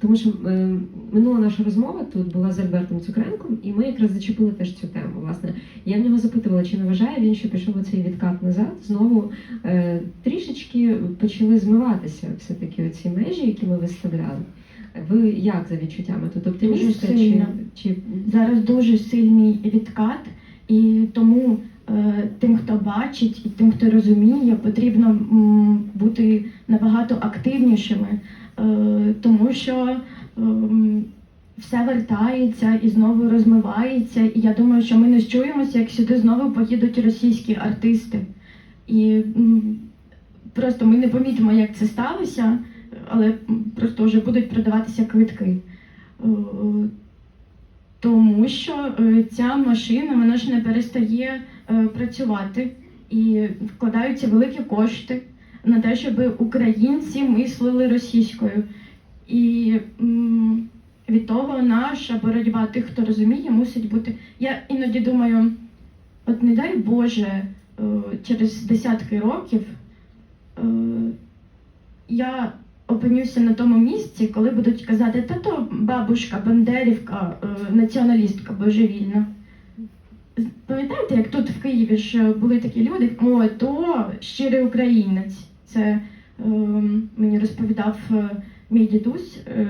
тому що е, минула наша розмова тут була з Альбертом Цукренком, і ми якраз зачепили теж цю тему. Власне, я в нього запитувала, чи не вважає він, що пішов оцей відкат назад. Знову е, трішечки почали змиватися все-таки оці межі, які ми виставляли. Ви як за відчуттями тут оптимістка чи, чи Зараз дуже сильний відкат, і тому е, тим, хто бачить, і тим, хто розуміє, потрібно м, бути набагато активнішими, тому що ем, все вертається і знову розмивається. І я думаю, що ми не чуємося, як сюди знову поїдуть російські артисти. І просто ми не помітимо, як це сталося, але просто вже будуть продаватися квитки. Е, тому що е, ця машина вона ж не перестає е, працювати і вкладаються великі кошти на те, щоб українці мислили російською. І м, від того наша боротьба тих, хто розуміє, мусить бути. Я іноді думаю, от не дай Боже, е, через десятки років е, я опинюся на тому місці, коли будуть казати, та то бабушка, бандерівка, е, націоналістка божевільна. Пам'ятаєте, як тут в Києві ж були такі люди, о, то щирий українець. Це е, мені розповідав мій дідусь. Е,